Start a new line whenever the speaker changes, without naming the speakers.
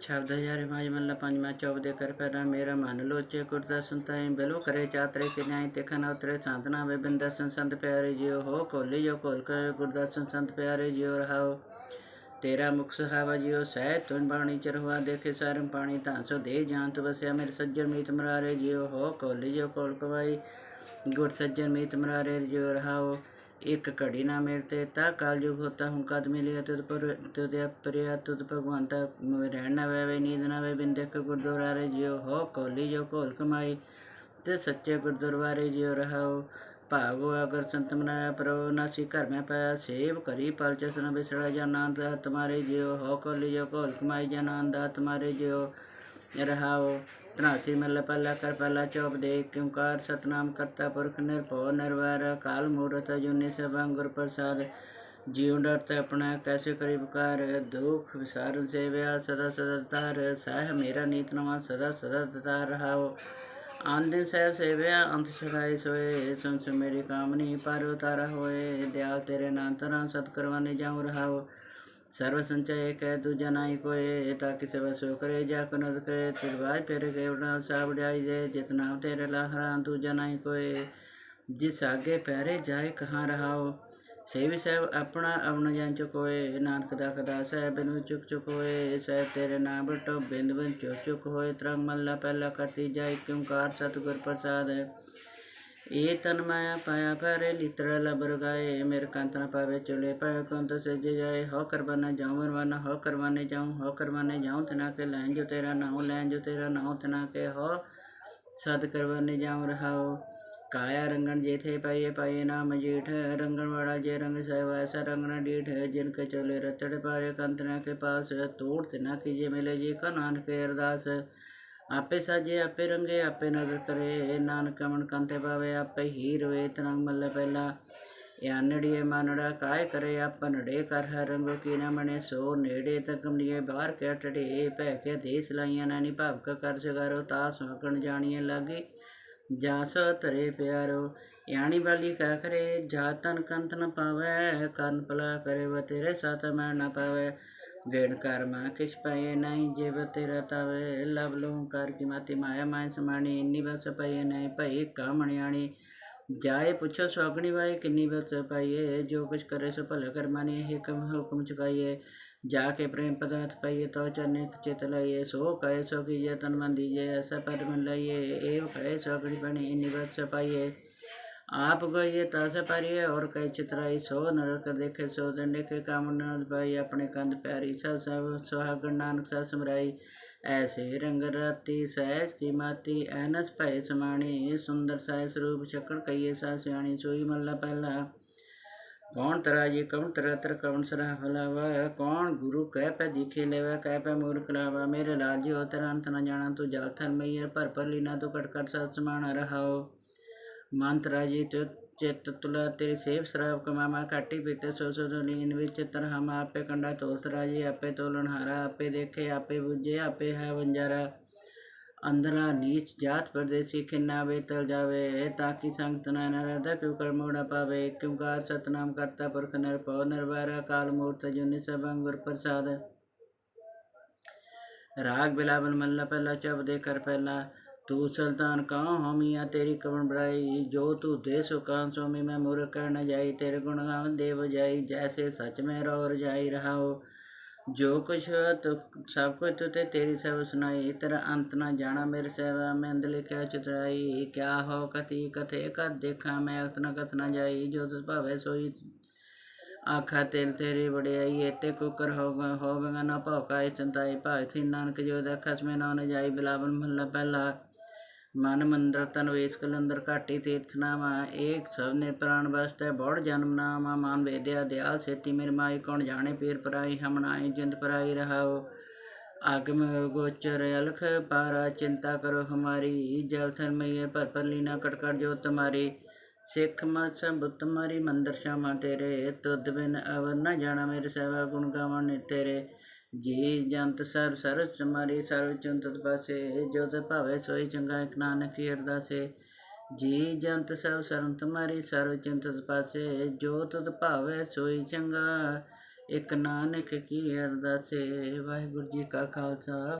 ਸ਼ਬਦ ਹਜ਼ਾਰੇ ਮਾਜ ਮੱਲਾ ਪੰਜਵਾਂ ਚੌਬ ਦੇ ਕਰ ਪੈਰਾ ਮੇਰਾ ਮਨ ਲੋਚੇ ਕੁਰਦਾ ਸੰਤਾਈ ਬਿਲੋ ਕਰੇ ਚਾਤਰੇ ਕਿਨਾਈ ਤਿਖਨ ਉਤਰੇ ਸਾਧਨਾ ਵੇ ਬਿੰਦਰਸਨ ਸੰਤ ਪਿਆਰੇ ਜਿਉ ਹੋ ਕੋਲੀ ਜੋ ਕੋਲ ਕਰ ਗੁਰਦਰਸ਼ਨ ਸੰਤ ਪਿਆਰੇ ਜਿਉ ਰਹਾਓ। ਤੇਰਾ ਮੁਖ ਸਹਾਵਾ ਜਿਉ ਸਹਿ ਤੁਨ ਬਾਣੀ ਚਰਵਾ ਦੇਖੇ ਸਾਰਮ ਪਾਣੀ ਤਾਂ ਸੋ ਦੇ ਜਾਂਤ ਵਸਿਆ ਮੇਰੇ ਸੱਜਣ ਮੀਤ ਮਰਾਰੇ ਜਿਉ ਹੋ ਕੋਲੀ ਜੋ ਕੋਲ ਕਵਾਈ। ਗੁਰ ਸੱਜਣ ਮੀਤ ਮਰਾਰੇ ਜਿਉ ਰਹਾਓ। ਇੱਕ ਘੜੀ ਨਾ ਮਿਲਤੇ ਤਾ ਕਾਲ ਜੁਗ ਹੋਤਾ ਹੂੰ ਕਦ ਮਿਲਿਆ ਤੁਧ ਪਰ ਤੁਧ ਅਪਰਿਆ ਤੁਧ ਭਗਵੰਤਾ ਰਹਿਣ ਨਾ ਵੇ ਨੀਂਦ ਨਾ ਵੇ ਬਿੰਦੇ ਗੁਰਦੁਆਰੇ ਜਿਉ ਹੋ ਕੋਲੀ ਜੋ ਕੋਲ ਕਮਾਈ ਤੇ ਸੱਚੇ ਗੁਰਦੁਆਰੇ ਜਿਉ ਰਹਾਓ ਭਾਗੋ ਅਗਰ ਸੰਤ ਮਨਾਇਆ ਪਰੋ ਨਾਸੀ ਘਰ ਮੈਂ ਪਾਇਆ ਸੇਵ ਕਰੀ ਪਲ ਚਸਨ ਬਿਸੜਾ ਜਨਾਨੰਦ ਤੁਮਾਰੇ ਜਿਉ ਹੋ ਕੋਲੀ ਜੋ ਕੋਲ ਕਮਾਈ ਜਨਾਨੰਦ ਤੁਮਾਰੇ ਜਿਉ ਰਹਾਓ। ਤਨਾਸੀ ਮੱਲ ਪੱਲਾ ਕਰ ਪੱਲਾ ਚੌਪ ਦੇ ਕਿਉਂਕਾਰ ਸਤਨਾਮ ਕਰਤਾ ਪੁਰਖ ਨਿਰਭਉ ਨਿਰਵੈਰ ਕਾਲ ਮੂਰਤ ਅਜੂਨੀ ਸਭੰ ਗੁਰ ਪ੍ਰਸਾਦ। ਜੀਉ ਡਰਤ ਆਪਣਾ ਕੈਸੇ ਕਰੀ ਪੁਕਾਰ, ਦੁਖ ਵਿਸਾਰਨ ਸੇਵਿਆ ਸਦਾ ਸਦਾ ਤਾਰ ਸਹਿ ਮੇਰਾ ਨੀਤ ਨਵਾ ਸਦਾ ਸਦਾ ਤਾਰ ਰਹਾਓ। ਆਨੰਦ ਸਹਿਬ ਸੇਵਿਆ, ਅੰਤ ਛੜਾਈ ਸੋਏ, ਸੁਨ ਸੁਨ ਮੇਰੀ ਕਾਮਨੀ ਪਰ ਉਤਾਰਾ ਹੋਏ ਦਿਆ ਤੇਰੇ ਨਾਂ ਤਰਾਂ ਸਤ ਕਰਵਾਨੇ ਜਾਉ ਰਹਾਓ। ਸਰਵ ਸੰਚय ਕਹਿ ਦੂਜਾ ਨਾਹੀ ਕੋਏ ਤਾ ਕਿਸੇ ਵਸੋ ਕਰੇ ਜਾ ਕਨਦ ਕਰੇ ਤਿਰਵਾਜ ਫਿਰ ਕੇਵੜਾ ਸਾਬ ਡਾਈ ਜੇ ਜਿਤਨਾ ਤੇਰੇ ਲਹਰਾਂ ਦੂਜਾ ਨਾਹੀ ਕੋਏ ਜਿਸ ਆਗੇ ਪਹਿਰੇ ਜਾਏ ਕਹਾਂ ਰਹਾਓ? ਸੇਵੀ ਸਾਹਿਬ ਆਪਣਾ ਅਵਨ ਜਨ ਚੁਕੋਏ ਨਾਨਕ ਦਾ ਕਦਾ ਸਾਹਿਬ ਬਿਨ ਚੁਕ ਚੁਕੋਏ। ਸਾਹਿਬ ਤੇਰੇ ਨਾਮ ਬਟੋ ਬਿੰਦ ਬਿੰਦ ਚੁਕ ਚੁਕ ਹੋਏ, ਤਰੰਗ ਮੱਲਾ ਪਹਿਲਾ ਕਰਤੀ ਜਾਏ ਕਿਉਂਕਾਰ ਸਤਿਗੁਰ ਪ੍ਰਸਾਦ। ਇਹ ਤਨ ਮਾਇਆ ਪਾਇਆ ਪਰੇ ਲਿਤੜਾ ਲਬਰ ਗਏ। ਮੇਰੇ ਕੰਤ ਨਾ ਪਾਵੇ ਚੁਲੇ ਪਾਇ ਕੰਤ ਸਜੇ ਜਾਏ। ਹੋ ਕਰਬਾਨਾ ਜਾਉ ਮਰਵਾਨਾ ਹੋ ਕਰਵਾਨੇ ਜਾਉ, ਹੋ ਕਰਵਾਨੇ ਜਾਉ ਤਨਾ ਕੇ ਲੈਣ ਜੋ ਤੇਰਾ ਨਾਉ, ਲੈਣ ਜੋ ਤੇਰਾ ਨਾਉ ਤਨਾ ਕੇ ਹੋ। ਸਦ ਕਰਵਾਨੇ ਜਾਉ ਰਹਾਓ। ਕਾਇਆ ਰੰਗਣ ਜੇਥੇ ਪਾਈਏ ਪਾਈਏ ਨਾਮ ਜੀਠ। ਰੰਗਣ ਵਾਲਾ ਜੇ ਰੰਗ ਸਹਿਬ ਐਸਾ ਰੰਗਣਾ ਡੀਠ। ਜਿਨ ਕੇ ਚੋਲੇ ਰਤੜ ਪਾਏ ਕੰਤਨਾ ਕੇ ਪਾਸ। ਤੋੜ ਤਨਾ ਕੀਜੇ ਮਿਲੇ ਜੀ ਕਾ ਨਾਨਕ ਅਰਦਾਸ। ਆਪੇ ਸਾਜੇ, ਆਪੇ ਰੰਗੇ, ਆਪੇ ਨਦਰ ਕਰੇ। ਨਾਨਕ ਮਨ ਕੰਤੇ ਪਾਵੇ ਆਪੇ ਹੀ ਰਵੇ ਤਨੰਗ ਮੱਲੇ ਪਹਿਲਾ। ਯਾਨੜੀਏ ਮਾਨੜਾ ਕਾਇ ਕਰੇ ਆਪਨੜੇ ਕਰ ਹਰ ਕੀ ਨਾ ਮਣੇ। ਸੋ ਨੇੜੇ ਤਕਮਨੀਏ ਬਾਹਰ ਕੇ ਟੜੇ। ਭੈ ਕੇ ਦੇਸ ਲਾਈਆਂ ਨਾਨੀ ਭਾਵਕ ਕਰ ਸਗਾਰੋ ਤਾ ਸਮਕਣ ਜਾਣੀਏ ਲਾਗੇ। ਜਾਸ ਧਰੇ ਪਿਆਰੋ। ਯਾਣੀ ਬਾਲੀ ਕਾ ਕਰੇ। ਜਾ ਤਨ ਕੰਤ ਨ ਪਾਵੇ। ਕਰਨ ਪਲਾ ਕਰੇ। ਵ ਤੇਰੇ ਸਾਥ ਮੈਂ ਨਾ ਪਾਵੇ। ਵੇੜ ਕਰਮਾ ਕਿਛ ਪਏ ਨਹੀਂ, ਜਿਵ ਤੇਰਾ ਤਵੇ ਲਵ ਲੋ ਕਰ ਕੀ ਮਾਤੀ ਮਾਇਆ ਮਾਇ ਸਮਾਣੀ, ਇੰਨੀ ਬਸ ਪਏ ਨਹੀਂ ਜਾਏ ਪੁੱਛੋ ਸੋਗਣੀ ਵਾਏ, ਕਿੰਨੀ ਬਸ ਪਾਈਏ, ਜੋ ਕੁਛ ਕਰੇ ਸੋ ਭਲਾ ਕਰਮਾ ਨੇ ਹੁਕਮ ਹੁਕਮ ਚੁਕਾਈਏ। ਜਾ ਕੇ ਪ੍ਰੇਮ ਪਦਾਰਥ ਪਾਈਏ ਤੋ ਚਰਨੇ ਚਿਤ ਲਾਈਏ। ਸੋ ਕਹੇ ਸੋ ਕੀਜੇ, ਤਨ ਮਨ ਦੀਜੇ ਐਸਾ ਪਦ ਮਨ ਲਾਈਏ। ਇਹ ਕਹੇ ਸੋਗਣੀ ਬਣੀ, ਇੰਨੀ ਬਸ ਪਾਈਏ। आप गए तास पारिए और कई चितराई सो नरक देखे सो दंडे के काम नंद भाई अपने कंद प्यारी सा सब सुहागन नानक सा समराई ऐसे रंग राती सहज की माती ऐनस भय समाणी सुंदर साय स्वरूप चक्र कहिए सा सियाणी सोई मल्ला पहला कौन तरा ये कौन तरह तर कौन सरा फलावा कौन गुरु कह पे दिखे लेवा कह पे मूर्ख लावा मेरे लाल जी हो तेरा अंत न जाना तू जल थल मैया पर पर लीना तू कट कट सत समाना रहाओ ਮੰਤਰਾ ਜੀ, ਤੇ ਚਿੱਤ ਤੁਲਾ ਤੇਰੀ ਸੇਵ ਸ਼ਰਾਬ ਕਮਾਮਾ ਘਾਟੀ ਪੀਤੇ ਸੋ ਸੋ ਲੀਨ ਵਿੱਚ ਤਰਹਮ ਆਪੇ ਕੰਡਾ ਤੋਸਰਾ ਜੀ, ਆਪੇ ਤੋਲਣ ਹਾਰਾ ਅੰਦਰਾ ਨੀਚ ਜਾਤ ਪਰਦੇਸੀ ਖਿੰਨਾ ਵੇ ਜਾਵੇ, ਤਾਂ ਕਿ ਸੰਗਤ ਨਾ ਨਰਦਾ ਕਿਉ ਕਰ ਪਾਵੇ ਕਿਉਂਕਾਰ ਸਤਨਾਮ ਕਰਤਾ ਪੁਰਖ ਨਿਰਭਉ, ਨਿਰਵੈਰ ਕਾਲ ਮੂਰਤ ਜੁਨੀ ਸਭੰ ਗੁਰ ਪ੍ਰਸਾਦ। ਰਾਗ ਬਿਲਾਵਲ ਮੱਲਾ ਪਹਿਲਾ ਚਬ ਦੇ ਕਰ ਪਹਿਲਾ तू सुल्तान कहाँ हमिया तेरी कवन बड़ाई जो तू दे सो कान स्वामी मैं मुर कर न जाई तेरे गुण गावन देव जाई जैसे सच में रो जाई रहा हो जो कुछ हुआ तो सब कुछ तो ते तेरी सेवा सुनाई तेरा अंत न जाना मेरे सेवा में अंदले क्या चितराई क्या हो कथी कथे कद देखा मैं उतना कथ न जाई जो तुस भावे सोई ਆਖਾ ਤੇਲ ਤੇਰੀ ਵਡਿਆਈ ਏਤੇ ਕੁਕਰ ਹੋਗਾ ਹੋਵੇਗਾ ਨਾ ਭੌਕਾਈ ਚੰਤਾਈ ਭਾਗ ਥੀ ਨਾਨਕ ਜੋ ਦਾ ਖਸਮੇ ਨਾ ਨ ਜਾਈ ਬਿਲਾਵਲ ਮਹੱਲਾ ਪਹਿਲਾ ਮਨ ਮੰਦਰ ਤਨ ਵੇਸ ਕਲੰਦਰ ਘਾਟੀ ਤੀਰਥ ਨਾਮਾ ਏਕ ਸਭਨੇ ਪ੍ਰਾਨ ਵਸਤੈ ਬੋੜ ਜਨਮ ਨਾਮਾ ਮਾਨ ਵੇਦਿਆ ਦਿਆਲ ਸੇਤੀ ਮੇਰ ਮਾਈ ਕੌਣ ਜਾਣੇ ਪੀਰ ਪਰਾਈ ਹਮਨਾਈ ਜਿੰਦ ਪਰਾਈ ਰਹਾਓ। ਆਗਮ ਗੋਚਰ ਅਲਖ ਪਾਰਾ, ਚਿੰਤਾ ਕਰੋ ਹਮਾਰੀ, ਜਲ ਥਰਮਈਏ ਪਰ ਪਰ ਲੀਨਾ ਕਟਕੜ ਜੋ ਤੁਮਾਰੀ। ਸਿੱਖ ਮਤ ਸੰਬੁਤ ਮਾਰੀ, ਮੰਦਰ ਸ਼ਾਮਾ ਤੇਰੇ, ਤੁਧ ਬਿਨ ਅਵਰ ਨਾ ਜਾਣਾ ਮੇਰੇ ਸੇਵਾ ਗੁਣ ਗਾਵਣ ਤੇਰੇ। ਜੀ ਜੰਤ ਸਰਬ ਸਰਵ ਤੁਮਾਰੀ ਸਰਵ ਚੁੰਤਤ ਪਾਸੇ ਜੋ ਤੇ ਭਾਵੇ ਸੋਈ ਚੰਗਾ, ਇਕ ਨਾਨਕ ਕੀ ਅਰਦਾਸੇ। ਜੀ ਜੰਤ ਸਭ ਸਰਮ ਤੁਮਾਰੀ, ਸਰਵ ਚਿੰਤਤ ਪਾਸੇ ਜੋ ਤੁਧ ਭਾਵੇ ਸੋਈ ਚੰਗਾ, ਇੱਕ ਨਾਨਕ ਕੀ ਅਰਦਾਸੇ। ਵਾਹਿਗੁਰੂ ਜੀ ਕਾ ਖਾਲਸਾ।